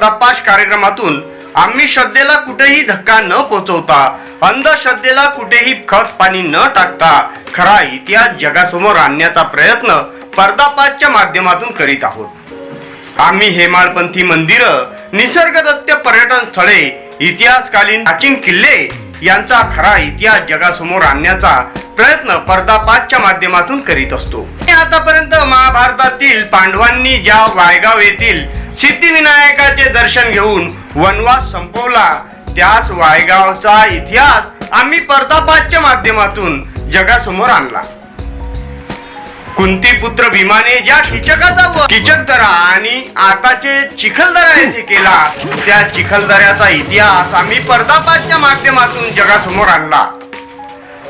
पर्दापाश कार्यक्रमातून आम्ही श्रद्धेला कुठेही धक्का न पोचवता अंधश्रद्धेला कुठेही खत पाणी न टाकता खरा इतिहास जगासमोर आणण्याचा प्रयत्न पर्दापाशच्या माध्यमातून करीत आहोत. आम्ही हेमाळपंथी मंदिरं निसर्गदत्त पर्यटन स्थळे इतिहासकालीन प्राचीन किल्ले यांचा खरा इतिहास जगासमोर आणण्याचा प्रयत्न पर्दापाठच्या माध्यमातून करीत असतो. आतापर्यंत महाभारतातील पांडवांनी ज्या वायगाव येथील सिद्धिविनायकाचे दर्शन घेऊन वनवास संपवला त्याच वायगावचा इतिहास आम्ही पर्दापाठच्या माध्यमातून जगासमोर आणला. कुंती पुत्र भीमाने ज्या किचकाचा किचकदरा आणि आताचे चिखलदरा येथे केला. त्या चिखलदऱ्याचा इतिहास आम्ही पर्दापाठच्या माध्यमातून जगासमोर आणला.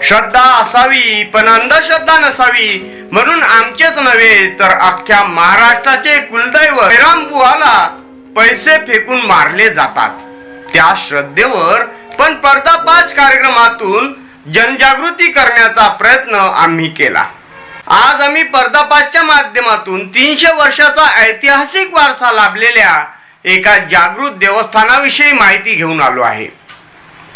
श्रद्धा असावी पण अंधश्रद्धा नसावी म्हणून आमचेच नव्हे तर अख्ख्या महाराष्ट्राचे कुलदैव बुहाला पैसे फेकून मारले जातात. त्या श्रद्धेवर पण पर्दापाच कार्यक्रमातून जनजागृती करण्याचा प्रयत्न आम्ही केला. आज आम्ही पर्दापाचच्या माध्यमातून तीनशे वर्षाचा ऐतिहासिक वारसा लाभलेल्या एका जागृत देवस्थानाविषयी माहिती घेऊन आलो आहे.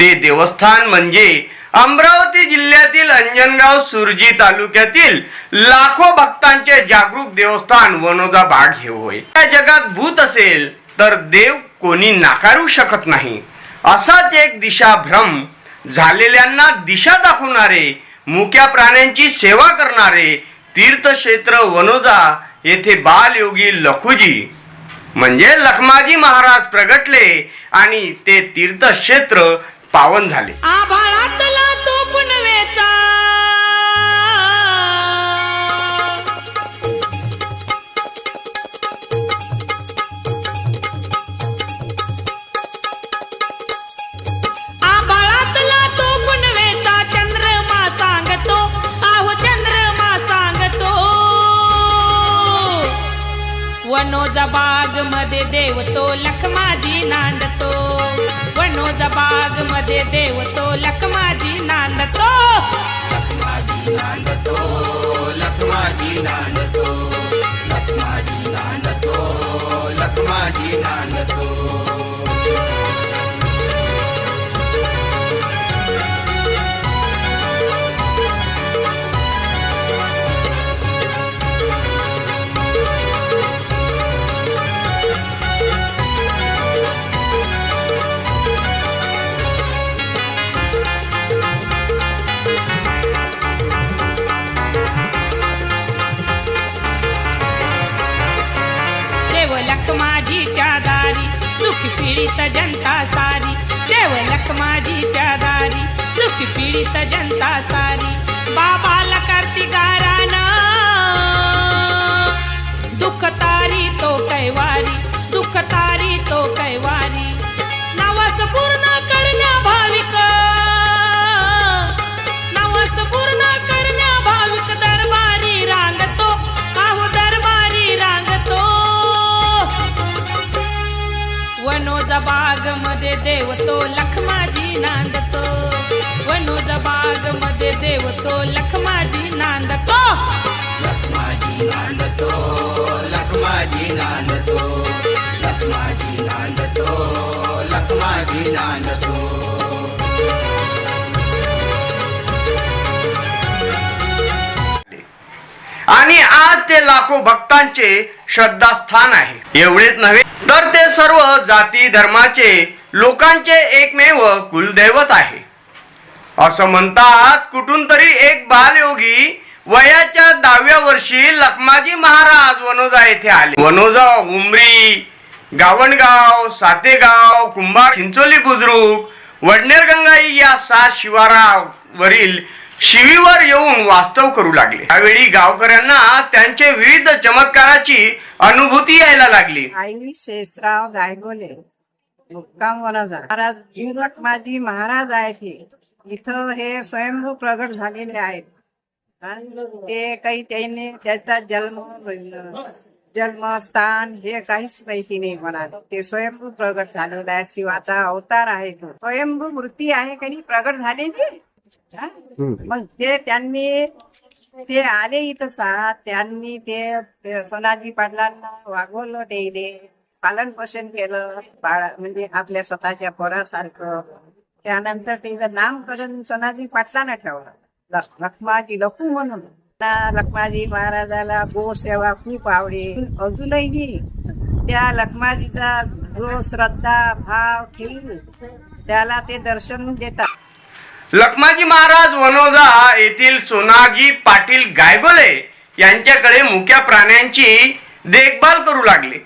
ते देवस्थान म्हणजे अमरावती जिल्ह्यातील अंजनगाव सुरजी तालुक्यातील लाखो भक्तांचे जागरूक देवस्थान वनोदा बाग हे होय. त्या जगात भूत असेल तर देव कोणी नाकारू शकत नाही. असाच एक दिशा भ्रम झालेल्यांना दिशा दाखवणारे मुक्या प्राण्यांची सेवा करणारे तीर्थक्षेत्र वनोजा येथे बालयोगी लखुजी म्हणजे लखमाजी महाराज प्रगटले आणि ते तीर्थक्षेत्र पावन झाले. आभाळात वनोजा बागमध्ये देव तो लखमाजी नांदतो. वनोजा बागमध्ये देव तो लखमाजी नांदतो. लखमाजी नांदतो लखमाजी नांदतो लखमाजी नांदतो लखमाजी नांदतो. पीडित जनता सारी. देव लखमाजीच्या दारी दुःखी पीडित जनता सारी. बाबाला करती गाराना. दुःख तारी तो कैवारी. दुःख तारी तो कैवारी. नवस पूर्ण बागमध्ये देव तो लखमाजी नांदतो. वनोजा बागमध्ये देव तो लखमाजी नांदतो. लखमाजी नांदतो लखमाजी नांदतो लखमाजी नांदतो लखमाजी नांदतो. आणि आज ते लाखो भक्तांचे श्रद्धास्थान आहे. एवढेच नव्हे तर ते सर्व जाती धर्माचे लोकांचे एकमेव कुलदैवत आहे. असं म्हणतात कुठून तरी एक बालयोगी वयाच्या दहाव्या वर्षी लखमाजी महाराज वनोजा येथे आले. वनोजा उमरी गावणगाव सातेगाव कुंभार चिंचोली बुद्रुक वडनेरगंगाई या सात शिवारावरील शिवीवर येऊन वास्तव करू लागले. त्यावेळी गावकऱ्यांना त्यांचे विविध चमत्काराची अनुभूती यायला लागली. आई शेषराव गायगोले मुक्काम वनाजा महाराज युवक माझी महाराज आहेत हे इथं हे स्वयंभू प्रगट झालेले आहेत? ते काही त्यांनी त्याचा जन्म जन्मस्थान हे काहीच माहिती नाही मला ते स्वयंभू प्रगट झालेलं आहे शिवाचा अवतार आहे तो. स्वयंभू मूर्ती आहे काही प्रगट झालेली? मग ते त्यांनी ते आले इथं सा त्यांनी ते सनाजी सोनाजी पाटलांना वागवलं ते पालन पोषण केलं बाळा म्हणजे आपल्या स्वतःच्या पोरासारखं. त्यानंतर त्याचं नामकरण सोनाजी पाटलांना ठेवलं. लखमाजी लखू म्हणून. त्या लखमाजी महाराजाला गो सेवा खूप आवडे. अजूनही त्या लखमाजीचा जो श्रद्धा भाव ठेवून त्याला ते दर्शन देतात. लखमाजी महाराज वनोजा येथील सोनाजी पाटील गायगोले यांच्याकडे मुक्या प्राण्यांची देखभाल करू लागले.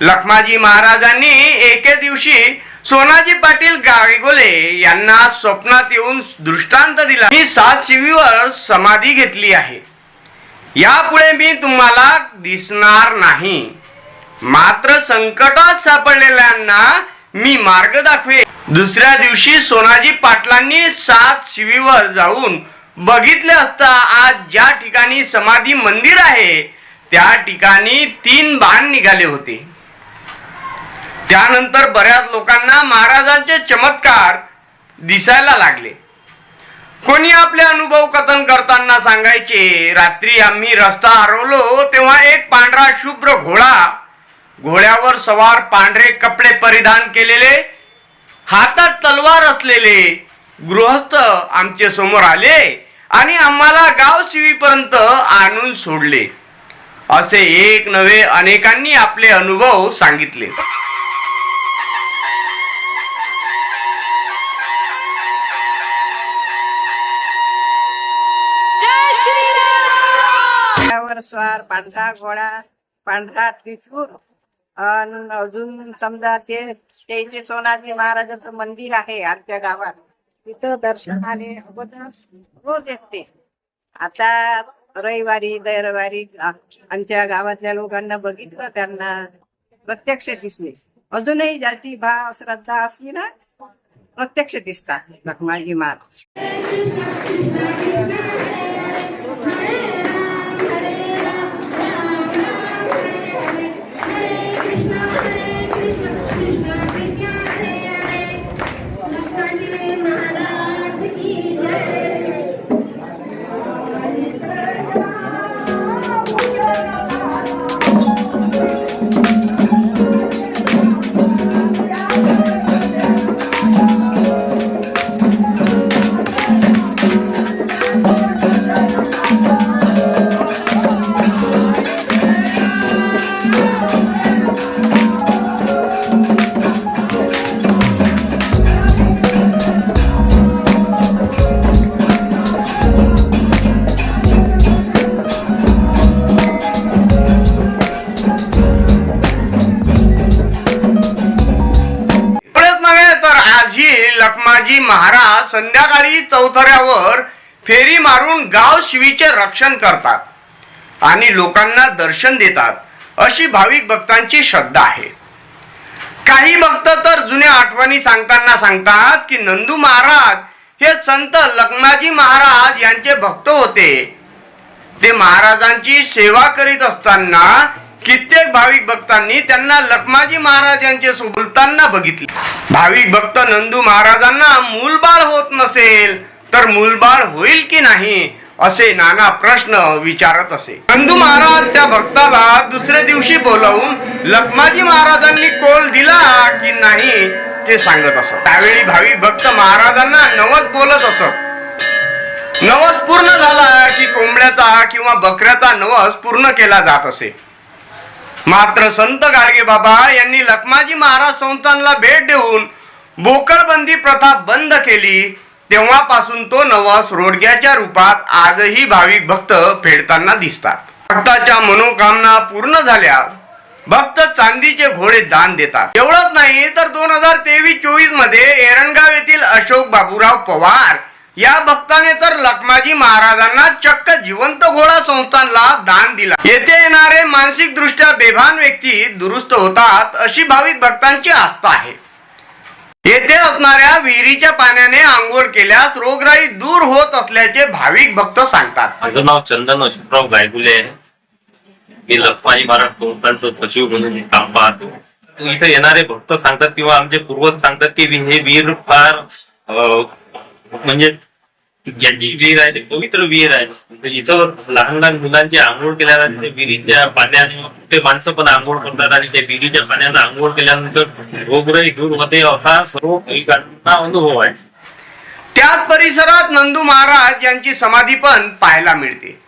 लखमाजी महाराजांनी एके दिवशी सोनाजी पाटील गायगोले यांना स्वप्नात येऊन दृष्टांत दिला. मी सात शिवीवर समाधी घेतली आहे. यापुढे मी तुम्हाला दिसणार नाही. मात्र संकटात सापडलेल्यांना मी मार्ग दाखवे दुसऱ्या दिवशी सोनाजी पाटलांनी सात शिवीवर जाऊन बघितले असता आज ज्या ठिकाणी समाधी मंदिर आहे त्या ठिकाणी तीन बाण निघाले होते. त्यानंतर बऱ्याच लोकांना महाराजांचे चमत्कार दिसायला लागले. कोणी आपले अनुभव कथन करताना सांगायचे रात्री आम्ही रस्ता हरवलो तेव्हा एक पांढरा शुभ्र घोडा घोड्यावर सवार पांढरे कपडे परिधान केलेले हातात तलवार असलेले गृहस्थ आमचे समोर आले आणि आम्हाला गाव शिवीपर्यंत आणून सोडले. असे एक नवे अनेकांनी आपले अनुभव सांगितले. स्वार पांढरा घोडा पांढरा त्रिशूर अन अजून समजा ते त्याचे सोनाजी महाराजाचं मंदिर आहे आमच्या गावात. तिथं दर्शनाने अगोदर रोज येते. आता रविवारी दरवारी आमच्या गावातल्या लोकांना बघितलं त्यांना प्रत्यक्ष दिसले. अजूनही ज्याची भाव श्रद्धा असली ना प्रत्यक्ष दिसतात लखमाजी महाराज. चौथऱ्यावर फेरी मारून गाव शिवीचे रक्षण करतात आणि लोकांना दर्शन देतात अशी भाविक भक्तांची श्रद्धा आहे. काही भक्त तर जुन्या आठवणी सांगताना सांगतात की नंदू महाराज हे संत लग्नाजी महाराज यांचे भक्त होते. ते महाराजांची सेवा करीत असताना कित्येक भाविक भक्तांनी त्यांना लखमाजी महाराज यांचे बोलताना बघितले. भाविक भक्त नंदू महाराजांना मूलबाळ होत नसेल तर मूलबाळ होईल की नाही असे नाना प्रश्न विचारत असे. नंदू महाराज त्या भक्ताला दुसऱ्या दिवशी बोलवून लखमाजी महाराजांनी कोल दिला की नाही ते सांगत असत. त्यावेळी भाविक भक्त महाराजांना नवस बोलत असत. नवस पूर्ण झाला की कोंबड्याचा किंवा बकऱ्याचा नवस पूर्ण केला जात असे. मात्र संत गाडगे बाबा यांनी लखमाजी महाराज संस्थानला भेट देऊन बोकडबंदी प्रथा बंद केली. तेव्हापासून तो नवस रोडग्याच्या रूपात आजही भाविक भक्त फेडताना दिसतात. भक्ताच्या मनोकामना पूर्ण झाल्या. भक्त चांदीचे घोडे दान देतात. एवढंच नाही तर दोन हजार तेवीस चोवीसमध्ये एरणगाव येथील अशोक बाबूराव पवार या भक्ताने तर लखमाजी महाराजांना चक्क जिवंत घोडा संस्थानला दान दिला. येथे येणारे मानसिक दृष्ट्या बेभान व्यक्ती दुरुस्त होतात अशी भाविक भक्तांची आस्था आहे. येथे असणाऱ्या विहिरीच्या पाण्याने आंघोळ केल्यास रोगराई दूर होत असल्याचे भाविक भक्त सांगतात. माझं नाव चंदन अशोकराव गायगुले आहे. मी लखमाजी महाराज संस्थानचं सचिव म्हणून मी काम पाहतो. इथे येणारे भक्त सांगतात किंवा आमचे पूर्वज सांगतात की वि- हे वीर फार अं, म्हणजे याची विहीर आहे ते पवित्र विहीर आहे. इथं लहान लहान मुलांची आंघोळ केल्यानंतर त्या विहिरीच्या पाण्याने ते माणसं पण आंघोळ करतात आणि त्या विहिरीच्या पाण्यानं आंघोळ केल्यानंतर रोगराई दूर होते असा सर्व कैकांना अनुभव आहे. त्याच परिसरात नंदू महाराज यांची समाधी पण पाहायला मिळते.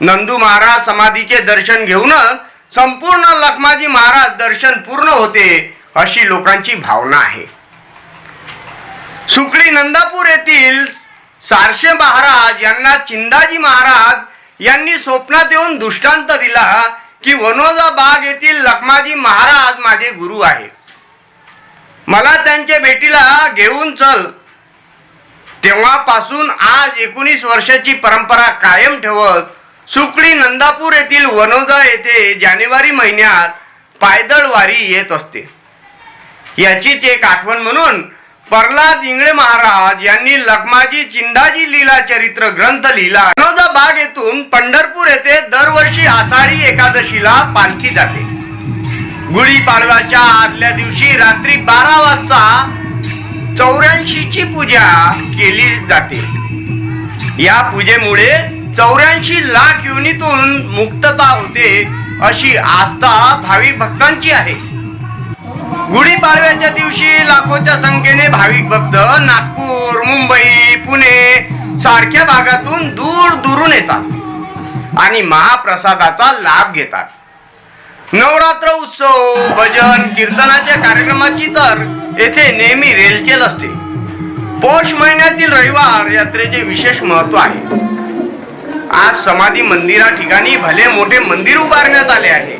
नंदू महाराज समाधीचे दर्शन घेऊनच संपूर्ण लखमाजी महाराज दर्शन पूर्ण होते अशी लोकांची भावना आहे. सुकळी नंदापूर येथील सारशे महाराज यांना चिंदाजी महाराज यांनी स्वप्नात येऊन दृष्टांत दिला की वनोजा बाग येथील लखमाजी महाराज माझे गुरु आहे. मला त्यांच्या भेटीला घेऊन चल. तेव्हापासून आज एकोणीस वर्षाची परंपरा कायम ठेवत सुकडी नंदापूर येथील वनोजा येथे जानेवारी महिन्यात पायदळ वारी येत असते. याचीच एक आठवण म्हणून प्रल्हाद इंगळे महाराज यांनी लखमाजी चिंधाजी लीला चरित्र ग्रंथ लिहिला. वनोजा बाग येथून पंढरपूर येथे दरवर्षी आषाढी एकादशीला पालखी जाते. गुढीपाडव्याच्या आदल्या दिवशी रात्री बारा वाजता चौऱ्याऐंशीची पूजा केली जाते. या पूजेमुळे चौऱ्याऐंशी लाख युनितून मुक्तता होते अशी आस्था भाविक भक्तांची आहे. गुढीपाडव्याच्या दिवशी लाखोच्या संख्येने भाविक भक्त नागपूर मुंबई पुणे सारख्या भागातून दूर दुरून येतात आणि महाप्रसादाचा लाभ घेतात. नवरात्र उत्सव भजन कीर्तनाच्या कार्यक्रमाची तर येथे नेहमी रेलचेल असते. पौष महिन्यातील रविवार यात्रेचे विशेष महत्त्व आहे. आज समाधी मंदिरा ठिकाणी भले मोठे मंदिर उभारण्यात आले आहे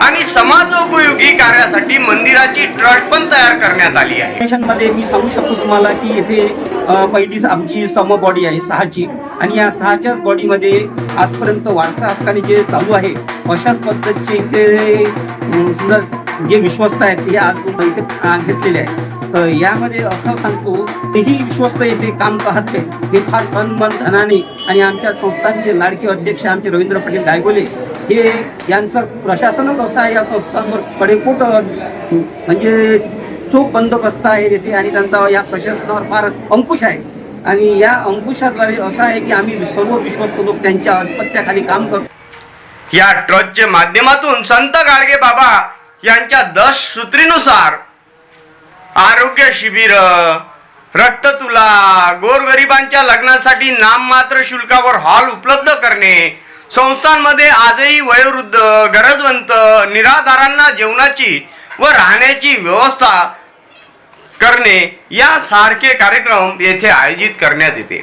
आणि समाजोपयोगी कार्यासाठी मंदिराची ट्रस्ट पण तयार करण्यात आली आहे. मध्ये मी सांगू शकतो तुम्हाला की येथे पहिलीच पहिली आमची सम बॉडी आहे सहाची. आणि या सहाच्याच बॉडीमध्ये आजपर्यंत वारसा हक्काने जे चालू आहे अशाच पद्धतीचे इथे सुंदर जे विश्वस्त आहेत ते आज इथे घेतलेले आहेत. तर यामध्ये असं सांगतो तेही विश्वस्त येथे काम पाहत हे फार तन मन धनाने आणि आमच्या संस्थांचे लाडके अध्यक्ष आमचे रवींद्र पटेल गायगोले हे यांचं प्रशासनच असं आहे या संस्थांवर कडेकोट म्हणजे चोख बंदोबस्त आहे येथे आणि त्यांचा या प्रशासनावर फार अंकुश आहे. आणि या अंकुशाद्वारे असं आहे की आम्ही सर्व विश्वस्त लोक त्यांच्या अधिपत्याखाली काम करतो. या ट्रस्टच्या माध्यमातून संत गाडगे बाबा यांच्या दश सूत्रीनुसार आरोग्य शिबिर रक्त तुला गोरगरिबांच्या लग्नासाठी नाममात्र शुल्कावर हॉल उपलब्ध करणे संस्थांमध्ये आजही वयोवृद्ध गरजवंत निराधारांना जेवणाची व राहण्याची व्यवस्था करणे यासारखे कार्यक्रम येथे आयोजित करण्यात येते.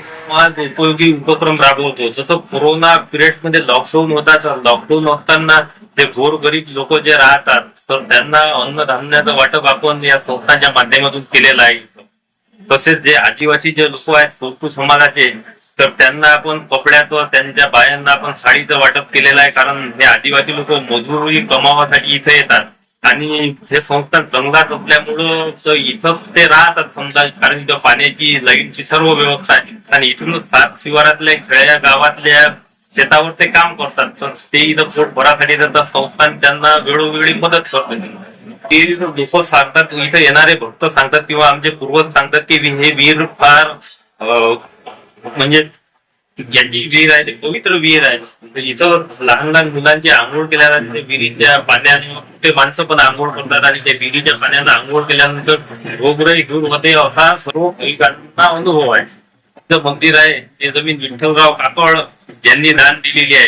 उपयोगी उपक्रम राबवतो जसं कोरोना पिरियडमध्ये लॉकडाऊन होता तर लॉकडाऊन असताना जे गोर गरीब लोक जे राहतात तर त्यांना अन्नधान्याचं वाटप आपण या संस्थांच्या माध्यमातून केलेलं आहे. तसेच जे आदिवासी जे लोक आहेत समाजाचे तर त्यांना आपण कपड्याचं त्यांच्या बायांना आपण साडीचं वाटप केलेलं आहे. कारण हे आदिवासी लोक मजुरी कमावासाठी इथे येतात. आणि हे संस्था जंगलात असल्यामुळं तर इथं ते राहतात समजा कारण इथं पाण्याची लाईनची सर्व व्यवस्था आहे. आणि इथूनच सात शिवारातल्या खेड्या गावातल्या शेतावर ते काम करतात. तर ते इथं पोट भरासाठी जातात संस्थान त्यांना वेळोवेळी मदत करते ते लोक सांगतात इथं येणारे भक्त सांगतात किंवा आमचे पूर्वज सांगतात की हे वीर फार म्हणजे याची विहीर आहे ते पवित्र विहीर आहे. म्हणजे इथं लहान लहान मुलांची आंघोळ केल्यानंतर विहिरीच्या पाण्याने ते माणसं पण आंघोळ करतात आणि त्या विहिरीच्या पाण्यानं आंघोळ केल्यानंतर रोगराई दूर होते. असा सर्व कैकांना अनुभव आहे. तिथं मंदिर आहे ते जमीन विठ्ठलराव काकड यांनी दान दिलेली आहे.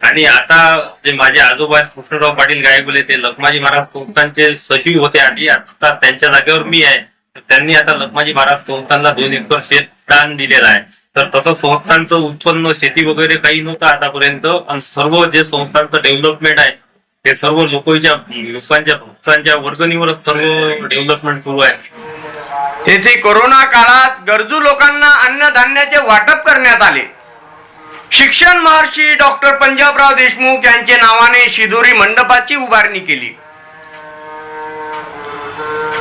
आणि आता जे माझे आजोबा आहेत कृष्णराव पाटील गायगुले ते लखमाजी महाराज संस्थांचे सचिव होते आधी आता त्यांच्या जागेवर मी आहे. तर त्यांनी आता लखमाजी महाराज संस्थांना दोन एकर शेत दान दिलेलं आहे. तर तसं संस्थांचं उत्पन्न शेती वगैरे काही नव्हतं आतापर्यंत. आणि सर्व जे संस्थांचं डेव्हलपमेंट आहे ते सर्व लोकांच्या लोकांच्या भक्तांच्या वर्गणीवरच सर्व डेव्हलपमेंट सुरू आहे. येथे कोरोना काळात गरजू लोकांना अन्नधान्याचे वाटप करण्यात आले. शिक्षण महर्षी डॉक्टर पंजाबराव देशमुख यांचे नावाने शिदोरी मंडपाची उभारणी केली.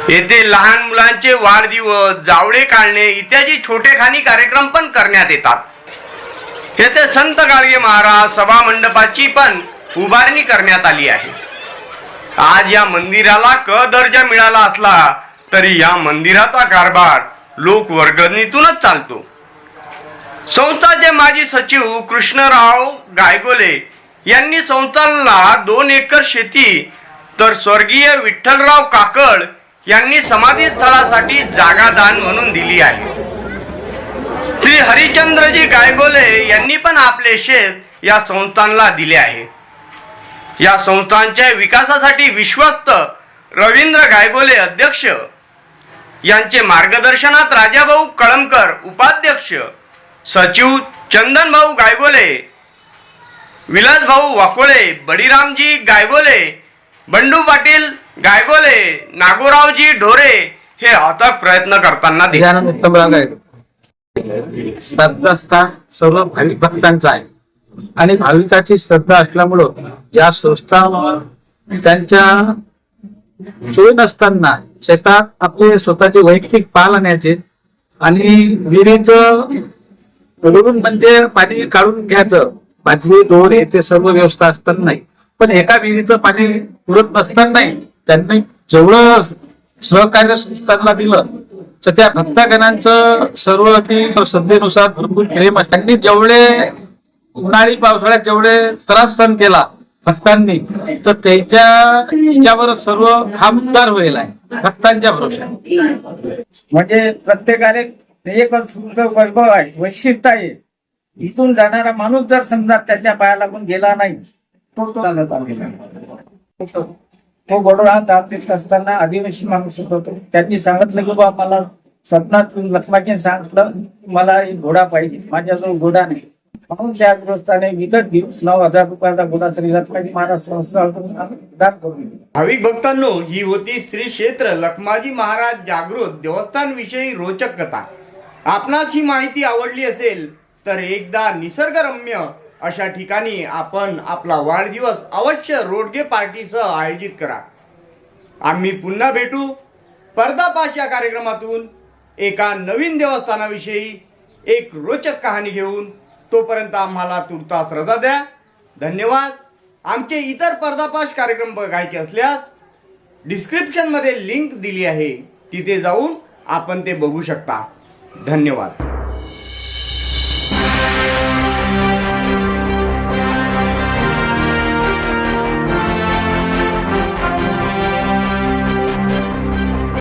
येथे लहान मुलांचे वाढदिवस जावळे काढणे इत्यादी छोटेखानी कार्यक्रम पण करण्यात येतात. येथे संत गाडगे महाराज सभा मंडपाची पण उभारणी करण्यात आली आहे. आज या मंदिराला क दर्जा मिळाला असला तरी या मंदिराचा कारभार लोक वर्गणीतूनच चालतो. संस्थाचे माजी सचिव कृष्णराव गायगोले यांनी संस्थाला दोन एकर शेती तर स्वर्गीय विठ्ठलराव काकड यांनी समाधी स्थळासाठी जागा दान म्हणून दिली आहे. श्री हरिचंद्रजी गायगोले यांनी पण आपले शेत या संस्थानला दिले आहे. या संस्थांच्या विकासासाठी विश्वस्त रवींद्र गायगोले अध्यक्ष यांचे मार्गदर्शनात राजाभाऊ कळमकर उपाध्यक्ष सचिव चंदनभाऊ गायगोले विलासभाऊ वाकोळे बडीरामजी गायगोले बंडू पाटील गायगोले नागोरावजी ढोरे हे अथक प्रयत्न करताना दिसतात. गजानन उत्तमराव गायकवाड सर्व भाविक भक्तांचं आहे. आणि भाविकाची श्रद्धा असल्यामुळं या संस्थांवर त्यांच्या सोय नसताना शेतात आपले स्वतःचे वैयक्तिक पाल आणायचे आणि विहिरीचं रोडून म्हणजे पाणी काढून घ्यायचं. बादली दोरे ते सर्व व्यवस्था असताना नाही. पण एका विहिरीचं पाणी पुरत नसतानाही त्यांनी जेवढं सहकार्य संस्थांना दिलं तर त्या भक्तगणांचं सर्व ती श्रद्धेनुसार भरपूर प्रेम त्यांनी जेवढे उन्हाळी पावसाळ्यात जेवढे त्रास सहन केला भक्तांनी तर त्याच्या त्याच्यावर सर्व हा उद्धार होईल आहे भक्तांच्या भरोशा म्हणजे प्रत्येकाने एकच तुमचं वैभव आहे वैशिष्ट्य आहे. इथून जाणारा माणूस जर समजा त्याच्या पाया लागून गेला नाही तो तो चालत आलेला तो बडोरा दाबीत असताना आदिवासी माणूस होतो त्यांनी सांगितलं की बा मला स्वप्नात लक्ष्माजीने सांगितलं मला एक घोडा पाहिजे माझ्याजवळ घोडा नाही. म्हणून त्या ग्रस्ताने विकत घेऊन नऊ हजार रुपयाचा घोडा श्री लक्ष्माजी महाराज संस्था दान करून भाविक भक्तांनो ही होती श्री क्षेत्र लखमाजी महाराज जागृत देवस्थान विषयी रोचक कथा. आपणास ही माहिती आवडली असेल तर एकदा निसर्गरम्य अशा ठिकाणी आपण आपला वाढदिवस अवश्य रोडगे पार्टीसह आयोजित करा. आम्ही पुन्हा भेटू पर्दापाश या कार्यक्रमातून एका नवीन देवस्थानाविषयी एक रोचक कहाणी घेऊन. तोपर्यंत आम्हाला तुर्तास रजा द्या. धन्यवाद. आमचे इतर पर्दापाश कार्यक्रम बघायचे असल्यास डिस्क्रिप्शनमध्ये लिंक दिली आहे. तिथे जाऊन आपण ते बघू शकता. धन्यवाद.